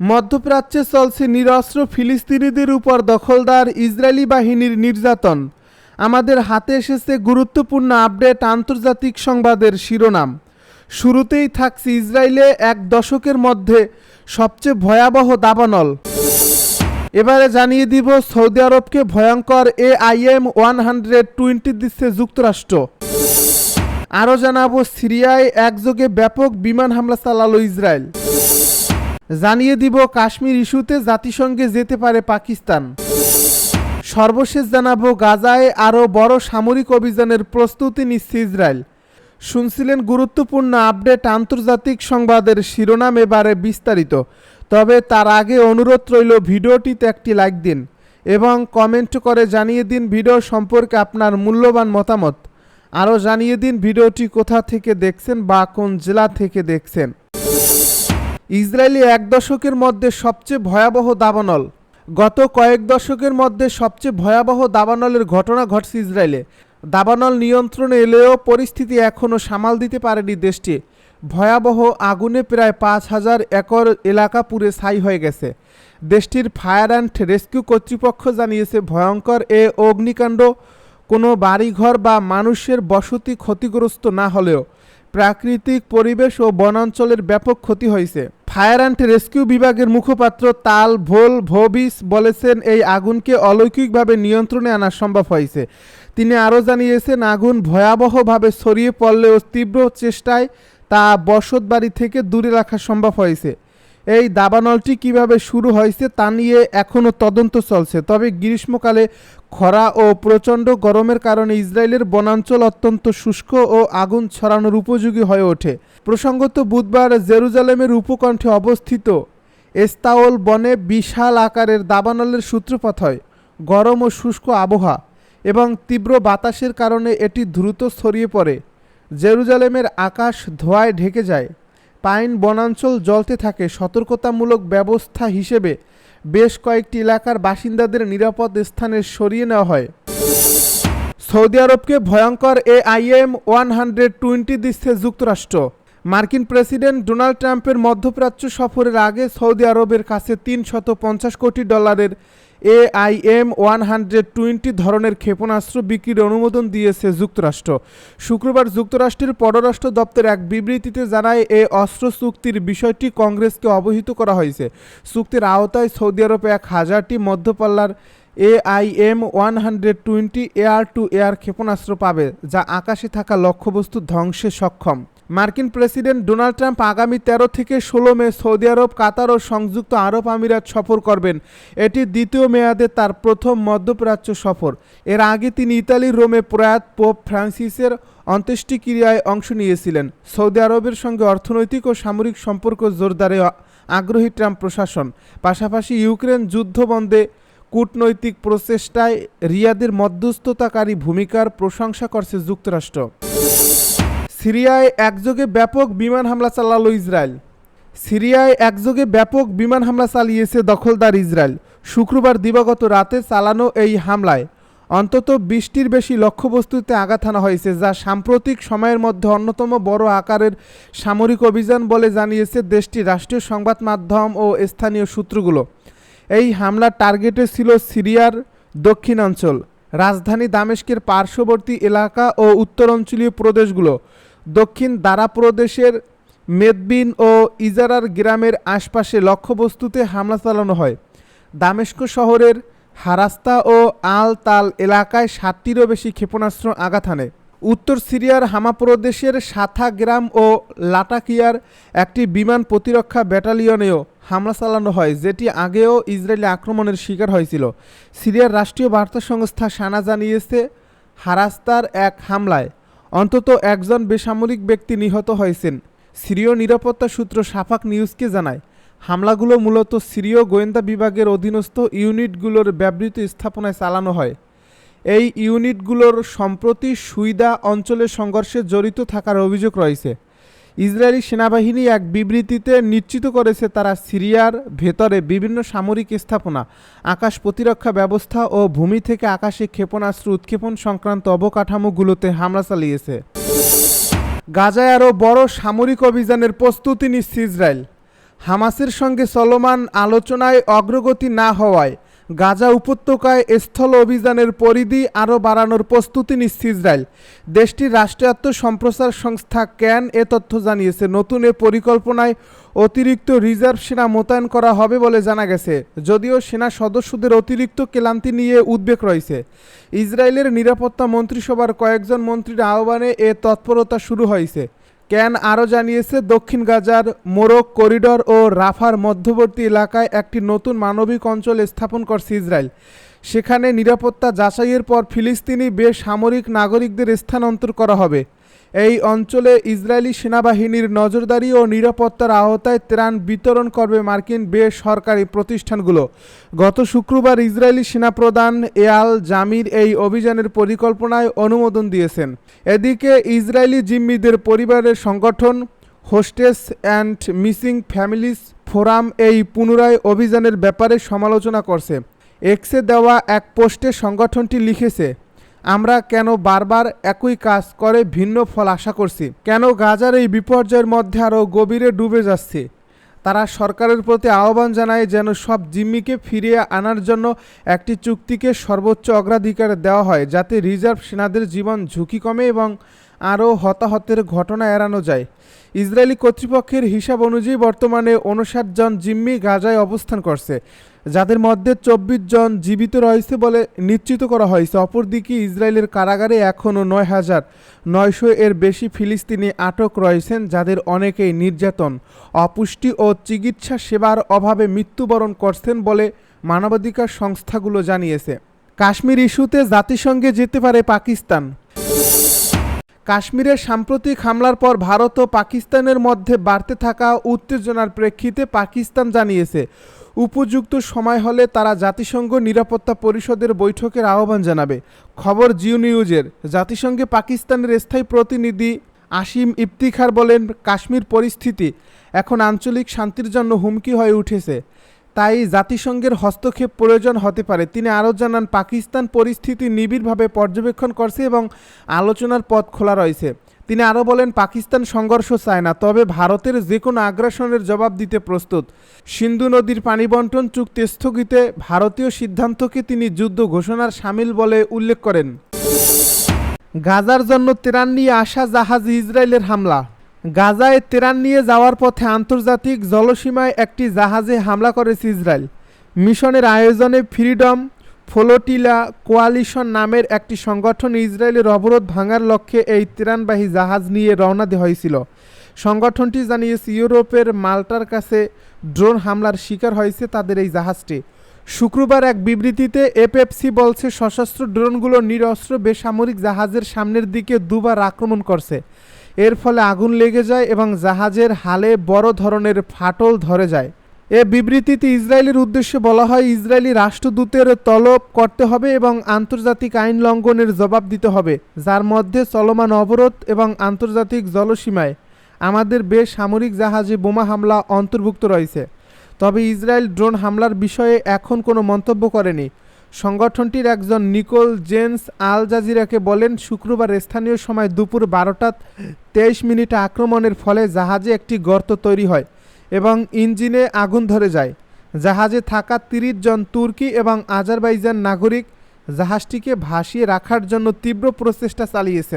মধ্যপ্রাচ্যে চলছে নিরস্ত্র ফিলিস্তিনিদের উপর দখলদার ইসরায়েলি বাহিনীর নির্যাতন। আমাদের হাতে এসেছে গুরুত্বপূর্ণ আপডেট আন্তর্জাতিক সংবাদের শিরোনাম। শুরুতেই থাকছে ইসরায়েলে এক দশকের মধ্যে সবচেয়ে ভয়াবহ দাবানল। এবারে জানিয়ে দিব, সৌদি আরবকে ভয়ঙ্কর A I M one hundred twenty দিচ্ছে যুক্তরাষ্ট্র। আরও জানাব, সিরিয়ায় একযোগে ব্যাপক বিমান হামলা চালালো ইসরায়েল। জানিয়ে দিব, কাশ্মীর ইস্যুতে জাতিসংঘে যেতে পারে পাকিস্তান। সর্বশেষ জানাব, গাজায় আরও বড় সামরিক অভিযানের প্রস্তুতি নিচ্ছে ইসরায়েল। শুনছিলেন গুরুত্বপূর্ণ আপডেট আন্তর্জাতিক সংবাদের শিরোনাম এবারে বিস্তারিত। তবে তার আগে অনুরোধ রইল, ভিডিওটিতে একটি লাইক দিন এবং কমেন্ট করে জানিয়ে দিন ভিডিও সম্পর্কে আপনার মূল্যবান মতামত। আরও জানিয়ে দিন ভিডিওটি কোথা থেকে দেখছেন বা কোন জেলা থেকে দেখছেন। ইসরায়েলি এক দশকের মধ্যে সবচেয়ে ভয়াবহ দাবানল। গত কয়েক দশকের মধ্যে সবচেয়ে ভয়াবহ দাবানলের ঘটনা ঘটছে ইসরায়েলে। দাবানল নিয়ন্ত্রণে এলেও পরিস্থিতি এখনও সামাল দিতে পারেনি দেশটি। ভয়াবহ আগুনে প্রায় পাঁচ হাজার একর এলাকা পুড়ে ছাই হয়ে গেছে। দেশটির ফায়ার অ্যান্ড রেস্কিউ কর্তৃপক্ষ জানিয়েছে, ভয়ঙ্কর এ অগ্নিকাণ্ড কোনো বাড়িঘর বা মানুষের বসতি ক্ষতিগ্রস্ত না হলেও প্রাকৃতিক পরিবেশ ও বনাঞ্চলের ব্যাপক ক্ষতি হয়েছে। ফায়ার অ্যান্ড রেস্কিউ বিভাগের মুখপাত্র তাল ভোল ভোবিস বলেছেন, এই আগুনকে অলৌকিকভাবে নিয়ন্ত্রণে আনা সম্ভব হয়েছে। তিনি আরও জানিয়েছেন, আগুন ভয়াবহভাবে ছড়িয়ে পড়লেও তীব্র চেষ্টায় তা বসত বাড়ি থেকে দূরে রাখা সম্ভব হয়েছে। এই দাবানলটি কীভাবে শুরু হয়েছে তা নিয়ে এখনও তদন্ত চলছে। তবে গ্রীষ্মকালে খরা ও প্রচণ্ড গরমের কারণে ইসরায়েলের বনাঞ্চল অত্যন্ত শুষ্ক ও আগুন ছড়ানোর উপযোগী হয়ে ওঠে। প্রসঙ্গত বুধবার জেরুজালেমের উপকণ্ঠে অবস্থিত এস্তাওল বনে বিশাল আকারের দাবানলের সূত্রপাত হয়। গরম ও শুষ্ক আবহাওয়া এবং তীব্র বাতাসের কারণে এটি দ্রুত ছড়িয়ে পড়ে। জেরুজালেমের আকাশ ধোঁয়ায় ঢেকে যায়। পাইন বনাঞ্চল জ্বলতে থাকে। সতর্কতামূলক ব্যবস্থা হিসেবে বেশ কয়েকটি এলাকার বাসিন্দাদের নিরাপদ স্থানে সরিয়ে নেওয়া হয়। সৌদি আরবকে ভয়ঙ্কর A I M one hundred twenty দিচ্ছে যুক্তরাষ্ট্র। মার্কিন প্রেসিডেন্ট ডোনাল্ড ট্রাম্পের মধ্যপ্রাচ্য সফরের আগে সৌদি আরবের কাছে তিনশত পঞ্চাশ কোটি ডলারের এআইএম ওয়ান হান্ড্রেড টোয়েন্টি ধরনের ক্ষেপণাস্ত্র বিক্রির অনুমোদন দিয়েছে যুক্তরাষ্ট্র। শুক্রবার যুক্তরাষ্ট্রের পররাষ্ট্র দপ্তর এক বিবৃতিতে জানায়, এ অস্ত্র চুক্তির বিষয়টি কংগ্রেসকে অবহিত করা হয়েছে। চুক্তির আওতায় সৌদি আরবে এক হাজারটি মধ্যপাল্লার A I M one hundred twenty air to air ক্ষেপণাস্ত্র পাবে, যা আকাশে থাকা লক্ষ্যবস্তু ধ্বংসে সক্ষম। মার্কিন প্রেসিডেন্ট ডোনাল্ড ট্রাম্প আগামী তেরো থেকে ষোলো মে সৌদি আরব, কাতার ও সংযুক্ত আরব আমিরাত সফর করবেন। এটি দ্বিতীয় মেয়াদে তার প্রথম মধ্যপ্রাচ্য সফর। এর আগে তিনি ইতালির রোমে প্রয়াত পোপ ফ্রান্সিসের অন্ত্যেষ্টিক্রিয়ায় অংশ নিয়েছিলেন। সৌদি আরবের সঙ্গে অর্থনৈতিক ও সামরিক সম্পর্ক জোরদারে আগ্রহী ট্রাম্প প্রশাসন। পাশাপাশি ইউক্রেন যুদ্ধ বন্ধে কূটনৈতিক প্রচেষ্টায় রিয়াদের মধ্যস্থতাকারী ভূমিকার প্রশংসা করছে যুক্তরাষ্ট্র। সিরিয়ায় একযোগে ব্যাপক বিমান হামলা চালালো ইসরায়েল। সিরিয়ায় একযোগে ব্যাপক বিমান হামলা চালিয়েছে দখলদার ইসরায়েল। শুক্রবার দিবাগত রাতে চালানো এই হামলায় অন্তত বিশটির বেশি লক্ষ্যবস্তুতে আঘাত হানা হয়েছে, যা সাম্প্রতিক সময়ের মধ্যে অন্যতম বড় আকারের সামরিক অভিযান বলে জানিয়েছে দেশটির রাষ্ট্রীয় সংবাদ মাধ্যম ও স্থানীয় সূত্রগুলো। এই হামলার টার্গেটে ছিল সিরিয়ার দক্ষিণাঞ্চল, রাজধানী দামেস্কের পার্শ্ববর্তী এলাকা ও উত্তরাঞ্চলীয় প্রদেশগুলো। দক্ষিণ দারা প্রদেশের মেদবিন ও ইজারার গ্রামের আশপাশে লক্ষ্যবস্তুতে হামলা চালানো হয়। দামেস্ক শহরের হারাস্তা ও আল তাল এলাকায় সাতটিরও বেশি ক্ষেপণাস্ত্র আঘাত হানে। উত্তর সিরিয়ার হামা প্রদেশের সাথা গ্রাম ও লাটাকিয়ার একটি বিমান প্রতিরক্ষা ব্যাটালিয়নেও হামলা চালানো হয়, যেটি আগেও ইসরায়েলি আক্রমণের শিকার হয়েছিল। সিরিয়ার রাষ্ট্রীয় বার্তা সংস্থা সানা জানিয়েছে, হারাস্তার এক হামলায় অন্তত একজন বেসামরিক ব্যক্তি নিহত হয়েছেন। সিরীয় নিরাপত্তা সূত্র সাফাক নিউজকে জানায়, হামলাগুলো মূলত সিরীয় গোয়েন্দা বিভাগের অধীনস্থ ইউনিটগুলোর ব্যবহৃত স্থাপনায় চালানো হয়। এই ইউনিটগুলোর সম্প্রতি সুইদা অঞ্চলে সংঘর্ষে জড়িত থাকার অভিযোগ রয়েছে। ইসরায়েলি সেনাবাহিনী এক বিবৃতিতে নিশ্চিত করেছে তারা সিরিয়ার ভেতরে বিভিন্ন সামরিক স্থাপনা, আকাশ প্রতিরক্ষা ব্যবস্থা ও ভূমি থেকে আকাশে ক্ষেপণাস্ত্র উৎক্ষেপণ সংক্রান্ত অবকাঠামোগুলোতে হামলা চালিয়েছে। গাজায় আরও বড় সামরিক অভিযানের প্রস্তুতি নিচ্ছে ইসরায়েল। হামাসের সঙ্গে চলমান আলোচনায় অগ্রগতি না হওয়ায় গাজা উপত্যকায় স্থল অভিযানের পরিধি আরও বাড়ানোর প্রস্তুতি নিচ্ছে ইসরায়েল। দেশটির রাষ্ট্রায়ত্ত সম্প্রচার সংস্থা ক্যান এ তথ্য জানিয়েছে, নতুন এ পরিকল্পনায় অতিরিক্ত রিজার্ভ সেনা মোতায়েন করা হবে বলে জানা গেছে, যদিও সেনা সদস্যদের অতিরিক্ত ক্লান্তি নিয়ে উদ্বেগ রয়েছে। ইসরায়েলের নিরাপত্তা মন্ত্রিসভার কয়েকজন মন্ত্রীর আহ্বানে এ তৎপরতা শুরু হয়েছে। ক্যান আরও জানিয়েছে, দক্ষিণ গাজার মোরক করিডর ও রাফার মধ্যবর্তী এলাকায় একটি নতুন মানবিক অঞ্চল স্থাপন করছে ইসরায়েল। সেখানে নিরাপত্তা যাচাইয়ের পর ফিলিস্তিনি বেসামরিক নাগরিকদের স্থানান্তর করা হবে। এই অঞ্চলে ইসরায়েলি সেনাবাহিনীর নজরদারি ও নিরাপত্তার আওতায় ত্রাণ বিতরণ করবে মার্কিন বেসরকারি প্রতিষ্ঠানগুলো। গত শুক্রবার ইসরায়েলি সেনাপ্রধান এয়াল জামির এই অভিযানের পরিকল্পনায় অনুমোদন দিয়েছেন। এদিকে ইসরায়েলি জিম্মিদের পরিবারের সংগঠন, hostages and missing families forum এই পুনরায় অভিযানের ব্যাপারে সমালোচনা করছে। এক্সে দেওয়া এক পোস্টে সংগঠনটি লিখেছে আমরা কেন বারবার একই কাজ করে ভিন্ন ফল আশা করছি? কেন গাজার এই বিপর্যয়ের মধ্যে আরও গভীরে ডুবে যাচ্ছে? তারা সরকারের প্রতি আহ্বান জানায় যেন সব জিম্মিকে ফিরিয়ে আনার জন্য একটি চুক্তিকে সর্বোচ্চ অগ্রাধিকার দেওয়া হয়, যাতে রিজার্ভ সেনাদের জীবন ঝুঁকি কমে এবং আরও হতাহতের ঘটনা এড়ানো যায়। ইসরায়েলি কর্তৃপক্ষের হিসাব অনুযায়ী বর্তমানে উনষাট জন জিম্মি গাজায় অবস্থান করছে, যাদের মধ্যে চব্বিশ জন জীবিত রয়েছে বলে নিশ্চিত করা হয়েছে। অপরদিকে ইসরায়েলের কারাগারে এখনও নয় হাজার নয়শো এর বেশি ফিলিস্তিনি আটক রয়েছেন, যাদের অনেকেই নির্যাতন, অপুষ্টি ও চিকিৎসা সেবার অভাবে মৃত্যুবরণ করছেন বলে মানবাধিকার সংস্থাগুলো জানিয়েছে। কাশ্মীর ইস্যুতে জাতিসংঘে যেতে পারে পাকিস্তান। কাশ্মীরের সাম্প্রতিক হামলার পর ভারত ও পাকিস্তানের মধ্যে বাড়তে থাকা উত্তেজনার প্রেক্ষিতে পাকিস্তান জানিয়েছে, উপযুক্ত সময় হলে তারা জাতিসংঘ নিরাপত্তা পরিষদের বৈঠকের আহ্বান জানাবে। খবর জিও নিউজের, জাতিসংঘে পাকিস্তানের স্থায়ী প্রতিনিধি আসিম ইফতিখার বলেন, কাশ্মীর পরিস্থিতি এখন আঞ্চলিক শান্তির জন্য হুমকি হয়ে উঠেছে। তাই জাতিসংঘের হস্তক্ষেপ প্রয়োজন হতে পারে। তিনি আরও জানান, পাকিস্তান পরিস্থিতি নিবিড়ভাবে পর্যবেক্ষণ করছে এবং আলোচনার পথ খোলা রয়েছে। তিনি আরও বলেন, পাকিস্তান সংঘর্ষ চায় না, তবে ভারতের যে কোনো আগ্রাসনের জবাব দিতে প্রস্তুত। সিন্ধু নদীর পানি বন্টন চুক্তি স্থগিতে ভারতীয় সিদ্ধান্তকে তিনি যুদ্ধ ঘোষণার সামিল বলে উল্লেখ করেন। গাজার জন্য ত্রাণ নিয়ে আসা জাহাজ ইসরায়েলের হামলা। গাজায় ত্রাণ নিয়ে যাওয়ার পথে আন্তর্জাতিক জলসীমায় একটি জাহাজে হামলা করেছে ইসরায়েল। মিশনের আয়োজনে ফ্রিডম ফ্লোটিলা কোয়ালিশন নামের একটি সংগঠন ইসরায়েলের অবরোধ ভাঙার লক্ষ্যে এই ত্রাণবাহী জাহাজ নিয়ে রওনা দেওয়া হয়েছিল। সংগঠনটি জানিয়েছে, ইউরোপের মাল্টার কাছে ড্রোন হামলার শিকার হয়েছে তাদের এই জাহাজটি। শুক্রবার এক বিবৃতিতে এফএফসি বলছে, সশস্ত্র ড্রোনগুলো নিরস্ত্র বেসামরিক জাহাজের সামনের দিকে দুবার আক্রমণ করছে। এর ফলে আগুন লেগে যায় এবং জাহাজের হালে বড় ধরনের ফাটল ধরে যায়। এ বিবৃতিতে ইসরায়েলের উদ্দেশ্যে বলা হয়, ইসরায়েলি রাষ্ট্রদূতের তলব করতে হবে এবং আন্তর্জাতিক আইন লঙ্ঘনের জবাব দিতে হবে, যার মধ্যে চলমান অবরোধ এবং আন্তর্জাতিক জলসীমায় আমাদের বেসামরিক জাহাজে বোমা হামলা অন্তর্ভুক্ত রয়েছে। তবে ইসরায়েল ড্রোন হামলার বিষয়ে এখন কোনো মন্তব্য করেনি। সংগঠনটির একজন নিকোল জেন্স আল জাজিরাকে বলেন, শুক্রবার স্থানীয় সময় দুপুর বারোটা তেইশ মিনিটে আক্রমণের ফলে জাহাজে একটি গর্ত তৈরি হয় এবং ইঞ্জিনে আগুন ধরে যায়। জাহাজে থাকা তিরিশ জন তুর্কি এবং আজারবাইজান নাগরিক জাহাজটিকে ভাসিয়ে রাখার জন্য তীব্র প্রচেষ্টা চালিয়েছে।